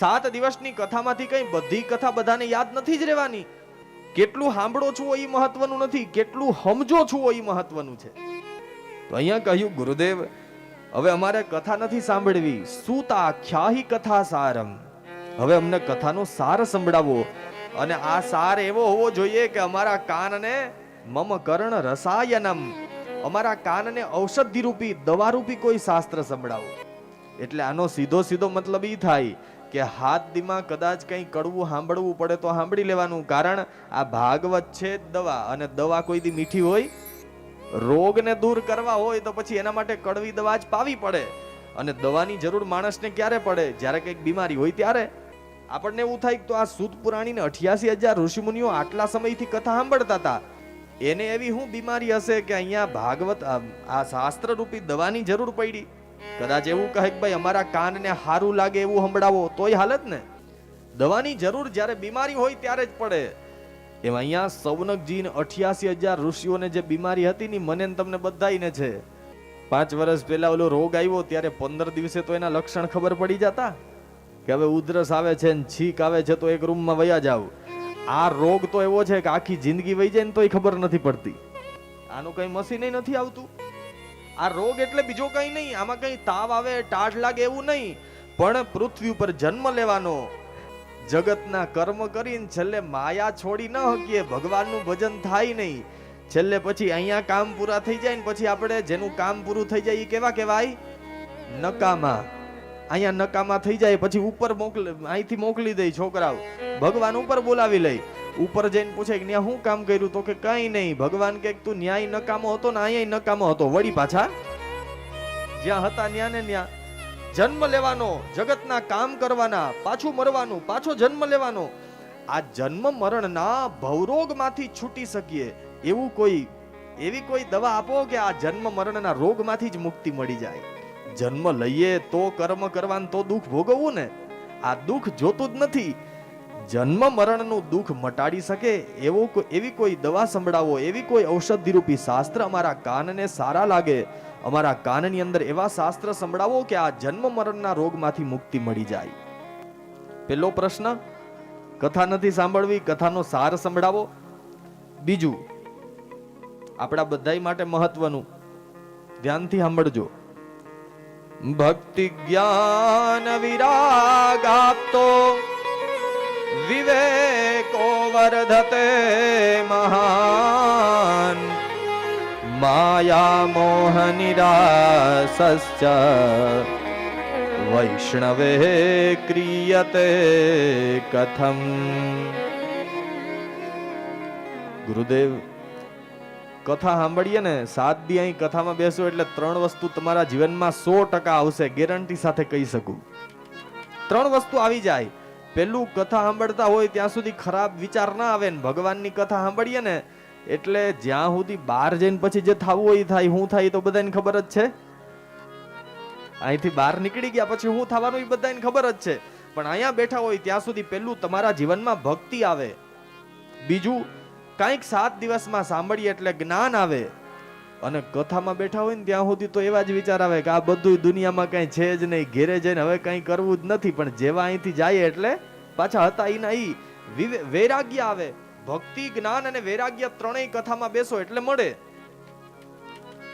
સાત દિવસની કથામાંથી કઈ બધી કથા બધાને યાદ નથી જ રહેવાની. કેટલું સાંભળો છો એ મહત્વનું નથી, કેટલું સમજો છો એ મહત્વનું છે. તો અહીંયા કહ્યું, ગુરુદેવ, હવે અમારે કથા નથી સાંભળવી. સુતા ખ્યાહી કથા સારમ હવે અમને કથાનો સાર સંભળાવો. અને આ સાર એવો હોવો જોઈએ કે અમારા કાનને મમ કર્ણ રસાયનમ. અમારા કાનને ઔષધિ રૂપી દવા રૂપી કોઈ શાસ્ત્ર સંભળાવો. એટલે આનો સીધો સીધો મતલબ એ થાય કે હાથ દીમાં કદાચ કંઈ કડવું સાંભળવું પડે તો સાંભળી લેવાનું કારણ આ ભાગવત છે દવા અને દવા કોઈ દી મીઠી હોય, રોગને દૂર કરવા હોય તો પછી એના માટે કડવી દવા જ પાવી પડે. અને દવાની જરૂર માણસને ક્યારે પડે? જ્યારે કંઈક બીમારી હોય ત્યારે. આપણને એવું થાય તો આ સુત પુરાણીને અઠ્યાસી હજાર ઋષિમુનિઓ આટલા સમયથી કથા સાંભળતા હતા. એને એવી શું બીમારી હશે કે અહીંયા ભાગવત, આ શાસ્ત્રરૂપી દવાની જરૂર પડી? કદાચ એવું કહે કે ભાઈ, અમારા કાનને સારું લાગે એવું સંભળાવો, તોય હાલત ને. દવાની જરૂર જ્યારે બીમારી હોય ત્યારે જ પડે. એમ અહીંયા સૌનકજીને અઠ્યાસી હજાર ઋષિઓને જે બીમારી હતી ની મને તમને બધાઈને છે. પાંચ વર્ષ પહેલા ઓલો રોગ આવ્યો ત્યારે પંદર દિવસે તો એના લક્ષણ ખબર પડી જતા. કે હવે ઉધરસ આવે છે ને છીક આવે છે તો એક રૂમમાં વયા જાવ. આ રોગ તો એવો છે કે આખી જિંદગી વહી જાય ને તોય ખબર નથી પડતી. આનું કઈ મશીન નથી આવતું. આ રોગ એટલે બીજો કઈ નહીં. આમાં કઈ તાવ આવે, ટાઢ લાગે એવું નહીં. પણ પૃથ્વી ઉપર જન્મ લેવાનો. જગતના કર્મ કરીને છેલ્લે માયા છોડી ન હકીએ, ભગવાનનું ભજન થાય નહીં. છેલ્લે પછી અહીંયા કામ પૂરા થઈ જાય ને પછી આપણે જેનું કામ પૂરું થઈ જાય એ કેવા કહેવાય? નકામા. અહીંયા નકામા થઈ જાય, પછી ઉપર મોકલે, અહીંથી મોકલી દઈ છોકરાઓ. ભગવાન ઉપર બોલાવી લઈ ઉપર જઈને પૂછે કે ન્યા શું કામ કર્યું? તો કે કઈ નહીં. ભગવાન કે તું ન્યાય નકામો હતો ને અહીંયા નકામો હતો. વળી પાછા જ્યાં હતા ન્યા ને ન્યા જન્મ લેવાનો, જગતના કામ કરવાના, પાછું મરવાનું, પાછો જન્મ લેવાનો. આ જન્મ મરણના ભવરોગમાંથી છૂટી શકીએ. એવું કોઈ, એવી કોઈ દવા આપો કે આ જન્મ મરણના રોગમાંથી જ મુક્તિ મળી જાય. જન્મ લઈએ તો કર્મ કરવાનું તો દુઃખ ભોગવવું ને. આ દુઃખ જોતું જ નથી. જન્મ મરણનું દુઃખ મટાડી શકે એવો એવી કોઈ દવા સંભળાવો, એવી કોઈ ઔષધિરૂપી શાસ્ત્ર અમારા કાનને સારા લાગે. અમારા કાનની અંદર એવા શાસ્ત્ર સંભળાવો કે આ જન્મ મરણના રોગમાંથી મુક્તિ મળી જાય. પેલો પ્રશ્ન, કથા નથી સાંભળવી, કથાનો સાર સંભળાવો. બીજું, આપણા બધાય માટે મહત્વનું, ધ્યાનથી સાંભળજો. ભક્તિ જ્ઞાન વિરાગ આપતો. વિવેકો વર્ધતે મહાન માયા મોહ નિરાસશ્ચ વૈષ્ણવે ક્રિયતે કથમ ગુરુદેવ કથા સાંભળીએ ને સાત દી અહીં કથામાં બેસો એટલે ત્રણ વસ્તુ તમારા જીવનમાં સો ટકા આવશે ગેરંટી સાથે કહી શકું ત્રણ વસ્તુ આવી જાય પેલું કથા સાંભળતા હોય ત્યાં સુધી ખરાબ વિચાર ના આવે ને ભગવાનની કથા સાંભળીએ ને, એટલે જ્યાં સુધી બહાર જઈને પછી જે થવું હોય થાય, હું થાય તો બધાને ખબર જ છે. અહીંથી બહાર નીકળી ગયા પછી હું થવાનું એ બધાને ખબર જ છે. પણ અહીંયા બેઠા હોય ત્યાં સુધી પેલું તમારા જીવનમાં ભક્તિ આવે. બીજું, કાંઈક સાત દિવસમાં સાંભળીએ એટલે જ્ઞાન આવે. અને કથામાં બેઠા હોય ને ત્યાં સુધી તો એવા જ વિચાર આવે કે આ બધું દુનિયામાં કાંઈ છે જ નહીં, ઘેરે જઈને હવે કાંઈ કરવું જ નથી, પણ જેવા અહીંથી જાય એટલે પાછા હતા ઈ ના ઈ. વૈરાગ્ય આવે. ભક્તિ, જ્ઞાન અને વૈરાગ્ય ત્રણેય કથામાં બેસો એટલે મળે.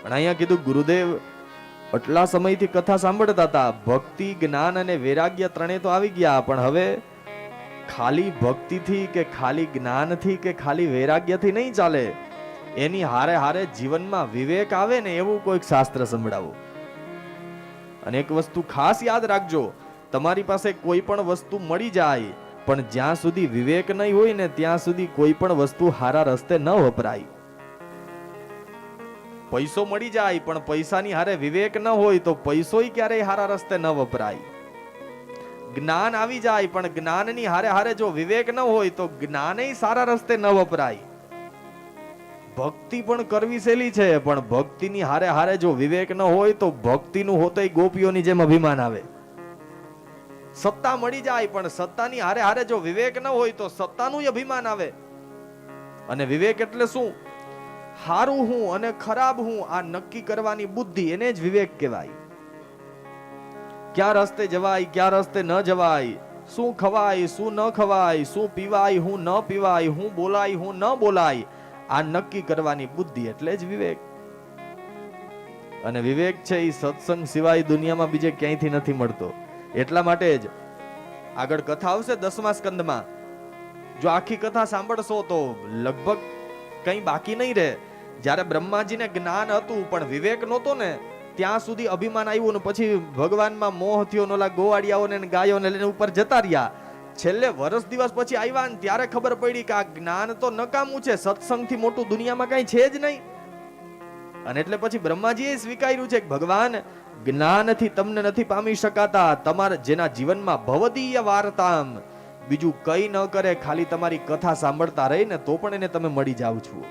પણ અહીંયા કીધું ગુરુદેવ આટલા સમયથી કથા સાંભળતા હતા. ભક્તિ, જ્ઞાન અને વૈરાગ્ય ત્રણેય તો આવી ગયા, પણ હવે ખાલી ભક્તિથી કે ખાલી જ્ઞાનથી કે ખાલી વૈરાગ્યથી નહીં ચાલે? એની હારે હારે જીવનમાં વિવેક આવે ને એવું કોઈક શાસ્ત્ર સંભળાવો. અને એક વસ્તુ ખાસ યાદ રાખજો, તમારી પાસે કોઈ પણ વસ્તુ મળી જાય, પણ જ્યાં સુધી વિવેક નહીં હોય ને ત્યાં સુધી કોઈ પણ વસ્તુ હારા રસ્તે ન વપરાય. પૈસો મળી જાય, પણ પૈસાની હારે વિવેક ન હોય તો પૈસોય ક્યારેય હારા રસ્તે ન વપરાય. જ્ઞાન આવી જાય, પણ જ્ઞાનની હારે હારે જો વિવેક ન હોય તો જ્ઞાનય સારા રસ્તે ન વપરાય. ભક્તિ પણ કરવી સહેલી છે, પણ ભક્તિની હારે હારે જો વિવેક ન હોય તો ભક્તિનું હોતોય ગોપીઓની જેમ અભિમાન આવે. સત્તા મળી જાય, પણ સત્તાની હારે હારે જો વિવેક ન હોય તો સત્તાનું અભિમાન આવે. અને વિવેક એટલે શું? હારું હું અને ખરાબ હું, આ નક્કી કરવાની બુદ્ધિ એને જ વિવેક કહેવાય. ક્યાં રસ્તે જવાય, ક્યાં રસ્તે ન જવાય, શું ખવાય, શું ન ખવાય, શું પીવાય, હું ન પીવાય, હું બોલાય, હું ન બોલાય આ નક્કી કરવાની બુદ્ધિ એટલે જ વિવેક. અને વિવેક છે એ સત્સંગ સિવાય દુનિયામાં બીજે ક્યાંયથી નથી મળતો. એટલા માટે જ આગળ કથા આવશે દસમા સ્કંદમાં. જો આખી કથા સાંભળશો તો લગભગ કંઈ બાકી નહીં રહે. જ્યારે બ્રહ્માજીને જ્ઞાન હતું, પણ વિવેક નહોતો ને, ત્યાં સુધી અભિમાન આવ્યું ને પછી ભગવાનમાં મોહ થયો, નોલા ગોવાળિયાઓને ગાયોને લઈને ઉપર જતા રહ્યા. છેલ્લે વર્ષ દિવસ પછી આવ્યા ને ત્યારે ખબર પડી કે આ જ્ઞાન તો નકામું છે, સત્સંગથી મોટું દુનિયામાં કઈ છે જ નહીં. અને એટલે પછી બ્રહ્માજીએ સ્વીકાર્યું છે કે ભગવાન, જ્ઞાનથી તમને નથી પામી શકાતા, તમારા જેના જીવનમાં ભવદીય વાર્તામ. બીજું કઈ ન કરે, ખાલી તમારી કથા સાંભળતા રહીને તો પણ એને તમે મળી જાવ છો.